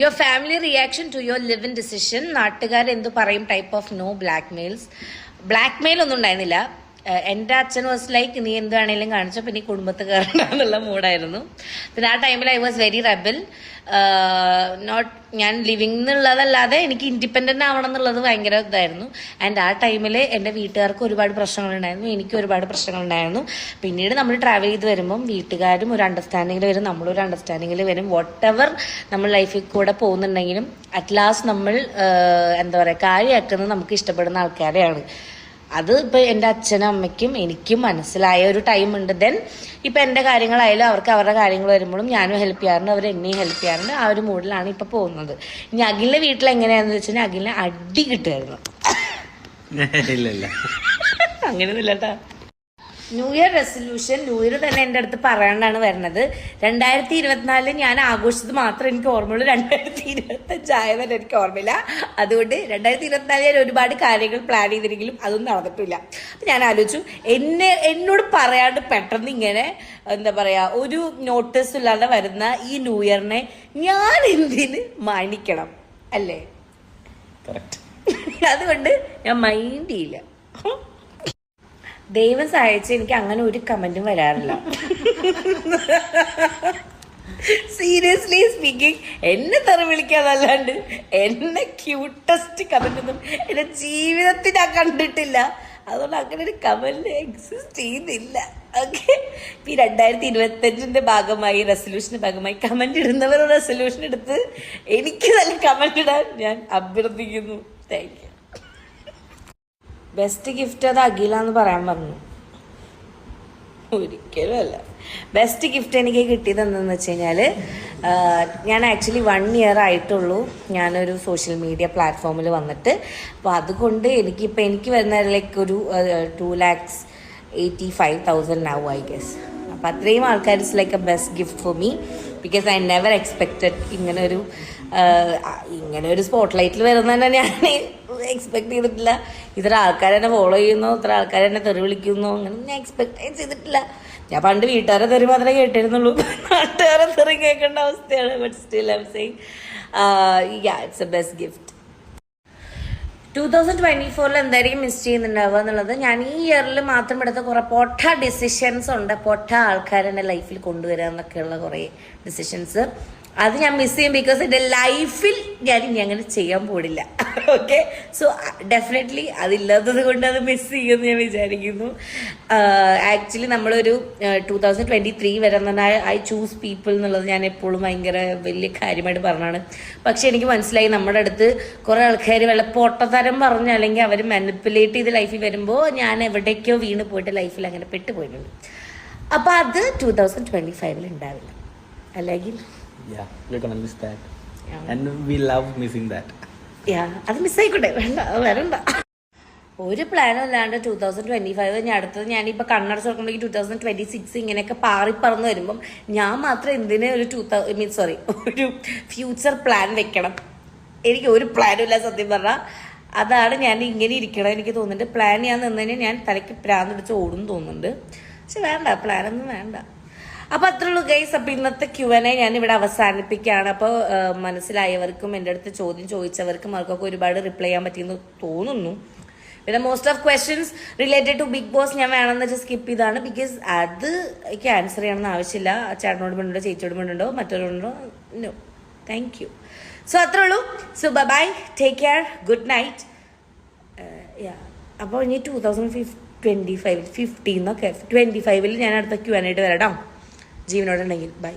Your family reaction to your live in decision നാട്ടുകാർ എന്ത് പറയും? Type of no blackmails blackmail ഒന്നും ഉണ്ടായിരുന്നില്ല. എന്റെ അച്ഛൻ വാസ് ലൈക്ക് നീ എന്ത് വേണേലും കാണിച്ചോ പിന്നെ കുടുംബത്ത് കയറണ്ട എന്നുള്ള മൂഡായിരുന്നു. പിന്നെ ആ ടൈമിൽ I was very rebel not ഞാൻ ലിവിങ് എന്നുള്ളതല്ലാതെ എനിക്ക് ഇൻഡിപെൻഡന്റ് ആവണം എന്നുള്ളത് ഭയങ്കര ഇതായിരുന്നു. ആൻഡ് ആ ടൈമിൽ എന്റെ വീട്ടുകാർക്ക് ഒരുപാട് പ്രശ്നങ്ങളുണ്ടായിരുന്നു. എനിക്ക് ഒരുപാട് പ്രശ്നങ്ങളുണ്ടായിരുന്നു. പിന്നീട് നമ്മൾ ട്രാവൽ ചെയ്ത് വരുമ്പം വീട്ടുകാരും ഒരു അണ്ടർസ്റ്റാൻഡിങ്ങിൽ വരും നമ്മളൊരു അണ്ടർസ്റ്റാൻഡിങ്ങിൽ വരും. വട്ട് എവർ നമ്മൾ ലൈഫിൽ കൂടെ പോകുന്നുണ്ടെങ്കിലും അറ്റ് ലാസ്റ്റ് നമ്മൾ എന്താ പറയുക കാര്യമാക്കുന്നത് നമുക്ക് ഇഷ്ടപ്പെടുന്ന ആൾക്കാരെയാണ്. അത് ഇപ്പൊ എന്റെ അച്ഛനും അമ്മയ്ക്കും എനിക്കും മനസ്സിലായ ഒരു ടൈം ഉണ്ട്. ദെൻ ഇപ്പൊ എന്റെ കാര്യങ്ങളായാലും അവർക്ക് അവരുടെ കാര്യങ്ങൾ വരുമ്പോഴും ഞാനും ഹെൽപ്പ് ചെയ്യാറുണ്ട്. അവർ എന്നെയും ഹെൽപ്പ് ചെയ്യാറുണ്ട്. ആ ഒരു മൂഡിലാണ് ഇപ്പൊ പോകുന്നത്. ഇനി അഖിലിന്റെ വീട്ടിൽ എങ്ങനെയാണെന്ന് വെച്ചാൽ അഖിലിനെ അടി കിട്ടുമായിരുന്നു. അങ്ങനെയൊന്നുമില്ല കേട്ടാ new year resolution new year തന്നെ എന്റെ അടുത്ത് പറയാണ്ടാണ് വരുന്നത് രണ്ടായിരത്തി ഇരുപത്തിനാലിൽ ഞാൻ ആഘോഷിച്ചത് മാത്രം എനിക്ക് ഓർമ്മയുള്ളൂ. രണ്ടായിരത്തി ഇരുപത്തഞ്ച് ആയതെന്ന് എനിക്ക് ഓർമ്മയില്ല. അതുകൊണ്ട് രണ്ടായിരത്തി ഇരുപത്തിനാലിൽ ഞാൻ ഒരുപാട് കാര്യങ്ങൾ പ്ലാൻ ചെയ്തിരിക്കലും അതൊന്നും നടന്നിട്ടില്ല. അപ്പം ഞാൻ ആലോചിച്ചു എന്നെ എന്നോട് പറയാണ്ട് പെട്ടെന്ന് ഇങ്ങനെ എന്താ പറയുക ഒരു നോട്ടീസ് ഇല്ലാതെ വരുന്ന ഈ ന്യൂ ഇയറിനെ ഞാൻ എന്തിന് മാനിക്കണം? അല്ലേ? അതുകൊണ്ട് ഞാൻ മൈൻഡ് ചെയ്യില്ല. ദൈവം സഹായിച്ച് എനിക്ക് അങ്ങനെ ഒരു കമന്റും വരാറില്ല. സീരിയസ്ലി സ്പീക്കിംഗ് എന്നെ തെറി വിളിക്കാതല്ലാണ്ട് എന്നെ ക്യൂട്ടസ്റ്റ് കമന്റ് ഒന്നും എന്റെ ജീവിതത്തിൽ ഞാൻ കണ്ടിട്ടില്ല. അതുകൊണ്ട് അങ്ങനെ ഒരു കമന്റ് എക്സിസ്റ്റ് ചെയ്യുന്നില്ല. ഓക്കെ ഈ രണ്ടായിരത്തി ഇരുപത്തി അഞ്ചിന്റെ ഭാഗമായി റെസൊല്യൂഷന്റെ ഭാഗമായി കമന്റ് ഇടുന്നവർ റെസൊല്യൂഷൻ എടുത്ത് എനിക്ക് നല്ല കമന്റ് ഇടാൻ ഞാൻ അഭ്യർത്ഥിക്കുന്നു. താങ്ക് യു ബെസ്റ്റ് ഗിഫ്റ്റ് അത് അഖില എന്ന് പറയാൻ പറഞ്ഞു. ഒരിക്കലും അല്ല. ബെസ്റ്റ് ഗിഫ്റ്റ് എനിക്ക് കിട്ടിയത് എന്തെന്ന് വെച്ച് കഴിഞ്ഞാൽ ഞാൻ ആക്ച്വലി വൺ ഇയർ ആയിട്ടുള്ളൂ ഞാനൊരു സോഷ്യൽ മീഡിയ പ്ലാറ്റ്ഫോമിൽ വന്നിട്ട്. അപ്പോൾ അതുകൊണ്ട് എനിക്കിപ്പോൾ എനിക്ക് വരുന്ന ലൈക്ക് ഒരു two lakhs eighty five thousand ആവും ഐ ഗെസ് അപ്പോൾ അത്രയും ആൾക്കാർ it's like a best gift for me because I never expected ഇങ്ങനെ ഒരു ഇങ്ങനെ ഒരു സ്പോട്ട് ലൈറ്റിൽ വരുന്ന തന്നെ ഞാൻ എക്സ്പെക്ട് ചെയ്തിട്ടില്ല. ഇത്ര ആൾക്കാർ എന്നെ ഫോളോ ചെയ്യുന്നു ഇത്ര ആൾക്കാർ എന്നെ തെറി വിളിക്കുന്നു അങ്ങനെ ഞാൻ എക്സ്പെക്ട് ചെയ്തിട്ടില്ല. ഞാൻ പണ്ട് വീട്ടുകാരെ തെറി മാത്രമേ കേട്ടിരുന്നുള്ളൂ. നാട്ടുകാരെ തെറി കേൾക്കേണ്ട അവസ്ഥയാണ് but still I'm saying it's a best gift two thousand twenty ഫോറിൽ എന്തായിരിക്കും മിസ് ചെയ്യുന്നുണ്ടാവുക എന്നുള്ളത് ഞാൻ ഈ ഇയറിൽ മാത്രം എടുത്ത കുറെ പൊട്ട ഡിസിഷൻസ് ഉണ്ട്. പൊട്ട ആൾക്കാർ എന്റെ ലൈഫിൽ കൊണ്ടുവരിക എന്നൊക്കെയുള്ള കുറേ ഡിസിഷൻസ് അത് ഞാൻ മിസ് ചെയ്യും ബിക്കോസ് എന്റെ ലൈഫിൽ ഞാൻ ഇനി അങ്ങനെ ചെയ്യാൻ പോടില്ല ഓക്കെ സോ ഡെഫിനറ്റ്ലി അതില്ലാത്തത് കൊണ്ട് അത് മിസ് ചെയ്യുമെന്ന് ഞാൻ വിചാരിക്കുന്നു. ആക്ച്വലി നമ്മളൊരു ടൂ തൗസൻഡ് ട്വന്റി ത്രീ വരുന്ന ഐ ചൂസ് പീപ്പിൾ എന്നുള്ളത് ഞാൻ എപ്പോഴും ഭയങ്കര വലിയ കാര്യമായിട്ട് പറഞ്ഞാണ്. പക്ഷെ എനിക്ക് മനസ്സിലായി നമ്മുടെ അടുത്ത് കുറേ ആൾക്കാർ വല്ല പൊട്ടത്തരം പറഞ്ഞ് അല്ലെങ്കിൽ അവർ മാനിപ്പുലേറ്റ് ചെയ്ത് ലൈഫിൽ വരുമ്പോൾ ഞാൻ എവിടേക്കോ വീണ് പോയിട്ട് ലൈഫിൽ അങ്ങനെ പെട്ടുപോയിട്ടുണ്ട്. അപ്പോൾ അത് ടൂ തൗസൻഡ് ട്വന്റി ഫൈവിൽ ഉണ്ടാവില്ല. അല്ലെങ്കിൽ? Yeah, we're gonna miss that. And we love missing that. യാ അത് മിസ്സായിക്കോട്ടെ വേണ്ട വരണ്ട. ഒരു പ്ലാനും അല്ലാണ്ട് ടൂ തൗസൻഡ് ട്വന്റി ഫൈവ് ഞാൻ അടുത്തത് ഞാനിപ്പോൾ കണ്ണടച്ച് നോക്കുമ്പോഴേക്ക് ടൂ തൗസൻഡ് ട്വന്റി സിക്സ് ഇങ്ങനെയൊക്കെ പാറി പറന്ന് വരുമ്പം ഞാൻ മാത്രം എന്തിനെ ഒരു ടൂ തൗ മീൻ സോറി ഒരു ഫ്യൂച്ചർ പ്ലാൻ വെക്കണം. എനിക്ക് ഒരു പ്ലാനും ഇല്ല സത്യം പറഞ്ഞാൽ അതാണ് ഞാൻ ഇങ്ങനെ ഇരിക്കണം എനിക്ക് തോന്നുന്നുണ്ട് പ്ലാൻ ചെയ്യാൻ നിന്നതിന് ഞാൻ തലയ്ക്ക് പ്രാന്തിടിച്ച് ഓടും തോന്നുന്നുണ്ട്. പക്ഷെ വേണ്ട പ്ലാനൊന്നും വേണ്ട. അപ്പൊ അത്രേ ഉള്ളൂ ഗൈസ് അപ്പൊ ഇന്നത്തെ ക്യു എൻ എ ഞാൻ ഇവിടെ അവസാനിപ്പിക്കുകയാണ് അപ്പോൾ മനസ്സിലായവർക്കും എന്റെ അടുത്ത് ചോദ്യം ചോദിച്ചവർക്കും അവർക്കൊക്കെ ഒരുപാട് റിപ്ലൈ ചെയ്യാൻ പറ്റിയെന്ന് തോന്നുന്നു. പിന്നെ most of questions related to Bigg Boss ഞാൻ വേണമെന്ന് വെച്ചാൽ സ്കിപ്പ് ചെയ്താണ് ബിക്കോസ് അത് എനിക്ക് ആൻസർ ചെയ്യണമെന്ന് ആവശ്യമില്ല. ചേട്ടനോട് പെണ്ണുണ്ടോ ചേച്ചിയോട് പെണ്ണുണ്ടോ മറ്റൊരുണ്ടോ നോ താങ്ക് യു സോ അത്രേ ഉള്ളൂ. So bye take care good night അപ്പോൾ ഇനി ടൂ തൗസൻഡ് ഫിഫ് ട്വന്റി ഫൈവ് ഫിഫ്റ്റീന്നൊക്കെ ട്വന്റി ഫൈവിൽ ഞാൻ അടുത്ത ക്യൂ ആനായിട്ട് വരാം കേട്ടോ ജീവനോടുണ്ടെങ്കിൽ ബൈ